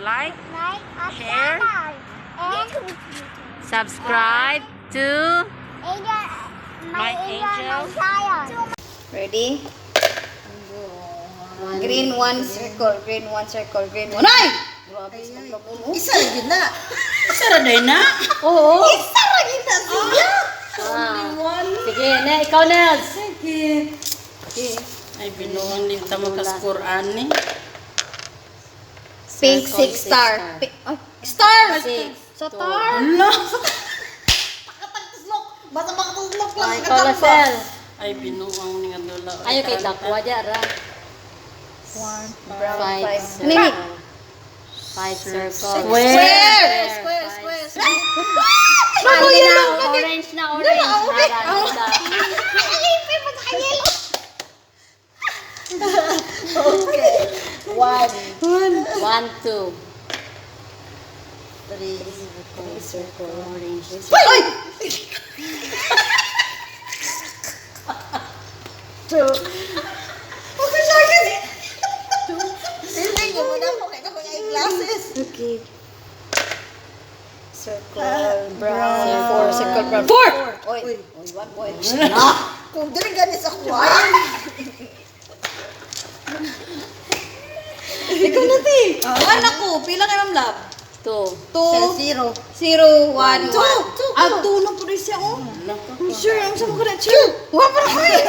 like, like Share. channel. And subscribe to Angel, My my, angel, angel. Ready? Green one circle, green one circle, green one. Ay! Grabe. Isa ra gid na. Isa ra day na. Oo. Isa ra gid na siya. Ah. Sige, na, ikaw Nels. Sige. Okay. Ay binuang din ta maka-score ani. Pink six star. star. Pi- ay, star! Six, Sa star. Ala. Takatagtuslok. Basta makatuslok lang. Ay, ikaw Lasel. Ay binuang ni nga dula. Ayaw kay Dakwa dyan, ra. One, Five five. Nini. five circles. Square. Square. Square, square. Bago Hindi yun na, orange na, orange. okay. Nara, nara. One, One, two. three, Three circle, orange. Ay! two. Okay, sakit. Hindi ko mo na ako kaya ako yung glasses. Okay. Circle, brown, four, circle, brown. Four! Oy, oy, one point. Kung dili gani sa kuwan. Ikaw na, ti. One ako. Pila kay Ma'am Lab? Two. Two, Zero. zero, one, Two, one. two. Ah, two na po rin siya, oh. Nako. Sure, ang sama ko na. Sure. One pa ako eh.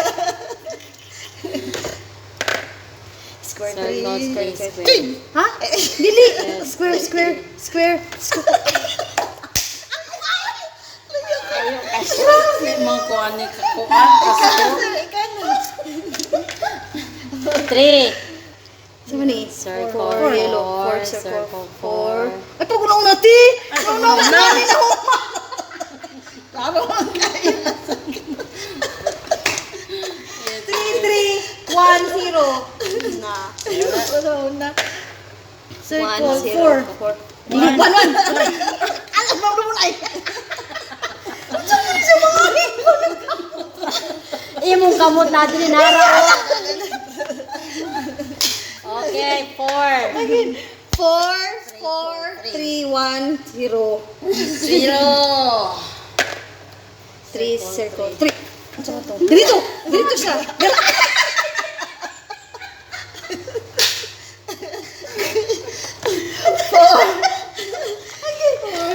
Square, Circle, three. three, square. Ha? Dili. Square, square, square, square. Hindi mo ko ani ka kuwan. Kasi Three. Sama ni? Circle, Four, yellow. Four, four, circle, circle, four. four. Ay, pag una ti. Una una. Nani na. Tama ang kaya. Three, three, one, zero. Na. Una, una. One, Circle, zero. four. Four. One, one. Alam mo naman ay. Imong kamot natin ni Nara. Okay, four. Four, four, three, one, zero. Zero. Three, circle. Three. Ano sa to? Dito! Dito siya! Dala!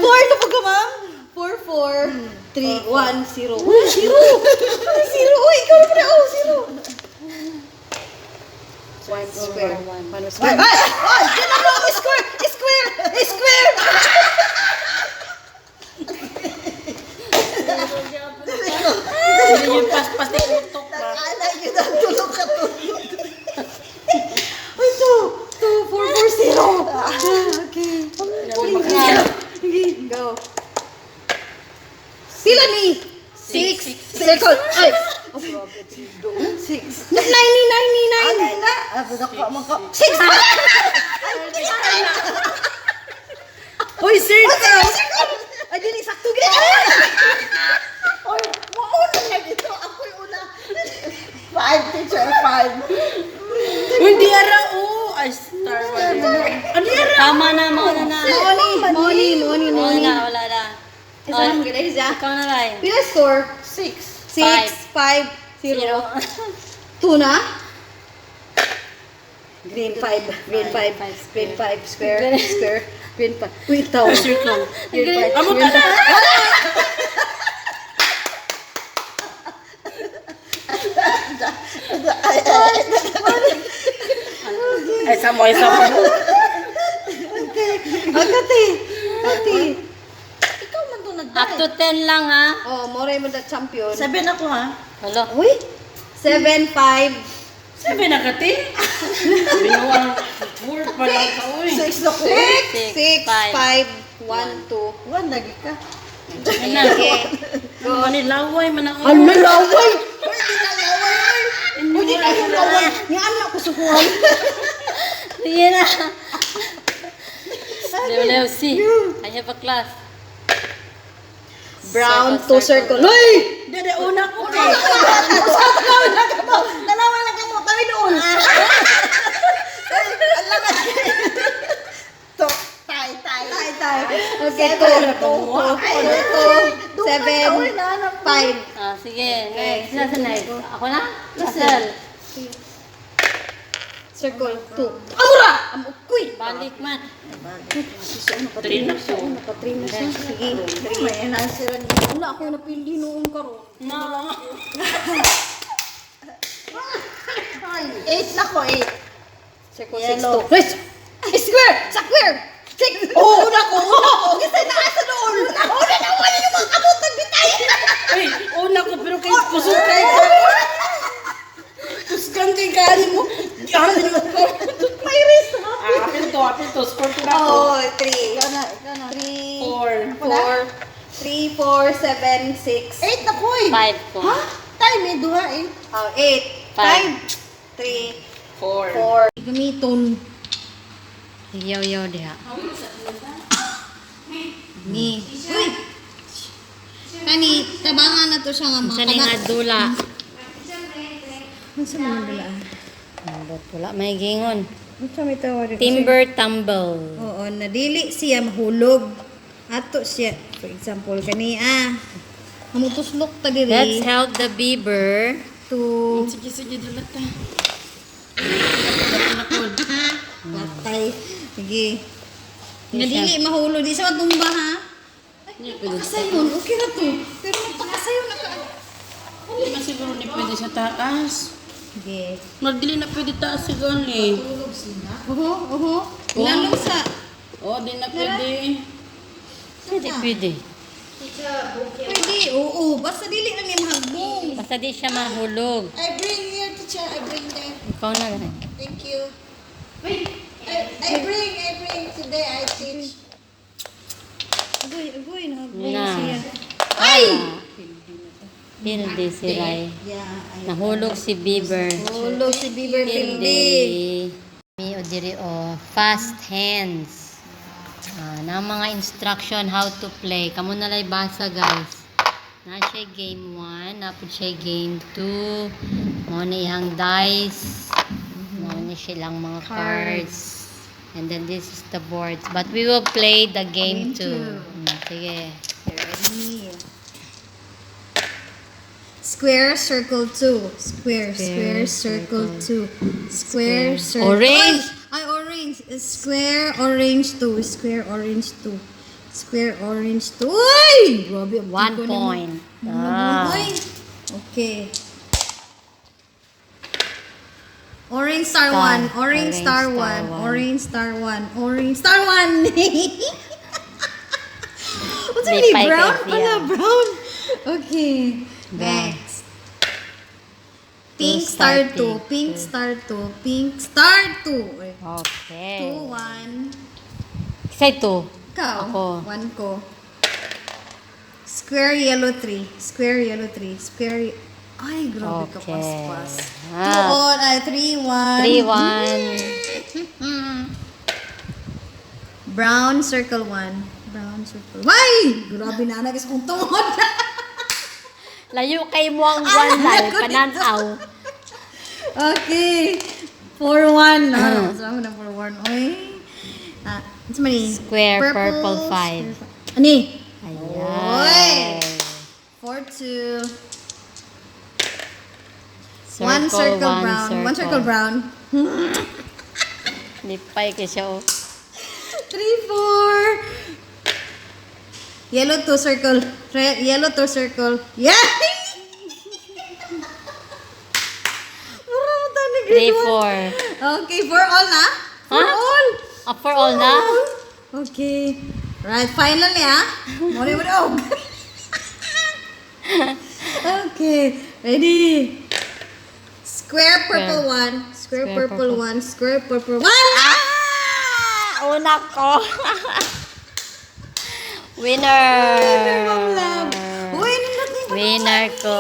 Four na po ka, ma'am? Four, four, three, one, zero. Uy, zero! Zero! Uy, ikaw na pala! Oh, zero! One square. One square. Ay! Ay! Yan na po! Square! Square! Square! Hindi yung paspas ni utok ba? Ala, yun ang tulog ka tulog. Ay, two. Two, four, four, zero. Ah, okay. Okay, go. Pila ni? Six. Circle. Ay. Six. Ko mo ko. Six. Hoy, circle. Ay, dili, sakto. Gini. Hoy, mauna na dito. Ako yung una. Five, teacher, five. Hindi ara oh. Ay, star ba Ano ara? Tama na, mauna na. Money, money, money, Wala na, wala na. Isa lang maganda siya. Ikaw na lang. Pila score? Six. Six, five, zero. Zero. Two na? Green five, green five, Five, green five, square, Green. square, green five. Wait, tao. Circle. Green five, Amo green ka na. Ay, sa mo, isa mo. Agati, agati. Ikaw man to nag Up to ten lang, ha? Oh, moray mo na champion. Sabi na ko ha. Hello. Uy, seven, five, Sabi na ka, ti. Binuang four pa lang ka, uy. Six na ko. six, Six, six, five. five, one, two. One, lagi ka. Na. Okay. Manilaway man ako. Ano laway? Hindi na yung laway. Yung anak ko sukuhan. Sige na. Lew, si. I have a class. Brown, Circle, two circle. circle. Dede, una ko. Nalaway lang ka mo. Nalaway lang ka mo. Doon. To, Okay, two. Two. Two. Seven. Five. Ah, sige. Next. Nasa next? Ako na? Russell. Circle. Two. Amura! Amukoy! Balik man. Three na siya. Nakathree na siya. Sige. May nasira niya. Wala ako napili noong karon. No. Eight na ko, eight. Circle six two. Wait! Square! Sa square! Six! Oo, una ko, una ko. Kasi naasa doon! Una na wala yung mga kabutan bitay! Ay, una ko, pero kay kusog kay ka. Kusgan kay. Yan, May risk ha? Ah, apil to, apil to. Score ko na ko. Oh, three. Ikaw na, ikaw na. Three. Four. Four. Three, four, seven, six. Eight na ko eh. Five ko. Ha? Time eh, duha eh. Oh, eight. Five. Three. Four. Four. Gamiton. Yaw-yaw diha. Ni. Uy! Kani, tabangan na to siya nga Sa ning adula. Ano sa mga dala? Nandot wala may gingon. Ano sa may tawag? Timber tumble. Oo, nadili siya mahulog. Ato siya. For example, kani ah. Hamutuslok ta diri. Let's help the beaver. to Sige, sige, dulat ta. patay. Sige. Nadili mahulog. Di siya matumba ha. Ay, pakasayon. Okay na to. Pero pakasayon na ka. Hindi na siguro ni pwede sa taas. Sige. Magdili na pwede taas siguro eh. Oho, oho. Lalong sa... Oh, di na pwede. Pwede, pwede. Pwede, oo. Basta dili na niya mahagbong. Basta di siya mahulog. I bring here, teacher. I bring there. Ikaw na lang. Thank you. I, I bring, I bring. Today I teach. Agoy, agoy. Nahagbong Na. siya. Ay! Pildi si Rai. Yeah, ay. Nahulog si Beaver. Hulog si Pildi. Pildi. Mi o diri o fast hands. Ah, na mga instruction how to play. Kamo na lay basa guys. Na siya game 1, na siya game 2. Mo na ihang dice. Mo ni silang mga cards. And then this is the boards. But we will play the game 2. sige. Ready? Square, circle 2. Square, square, circle 2. Square, circle... Orange. Ay, ay, orange. Square, orange 2. Square, orange 2. Square, orange 2. Uy! Grabe. One point. Ah. Okay. Orange star Star. 1. Orange Orange star star 1. one. Orange star 1. Orange star 1. What's May really brown? Wala, yan. brown. Okay. Brown. Pink star star 2. pink. Star 2. Pink star 2. Okay. 2, 1. Isa ito. Ikaw. Ako. 1 ko. Square yellow 3. Square yellow 3. Square... y- Ay, grabe ka Okay. paspas. Ah. 2 on, ay 3, 1. 3-1. Brown circle 1. Brown circle. Why? Grabe na nagis kong tungod. Layo kay mo ang one life. Pananaw. Okay. 4-1. No, no. na 4-1. Oy. Ah, it's many. Square, purple, five. Ani? Ayan. 4-2. Circle, one circle brown. One circle brown. Lipay ka siya. oh. 3, 4. Yellow to circle. Red, yellow to circle. Yeah! 3-4. 1. Okay, for all na? For Huh? all. Ah, for all na? Okay. Right, finally ah. Mori mo oh. okay, ready. Square purple one. Square, Square purple, purple. one. Square purple one. Ah! Una ko. Winner. Na yung Winner ko.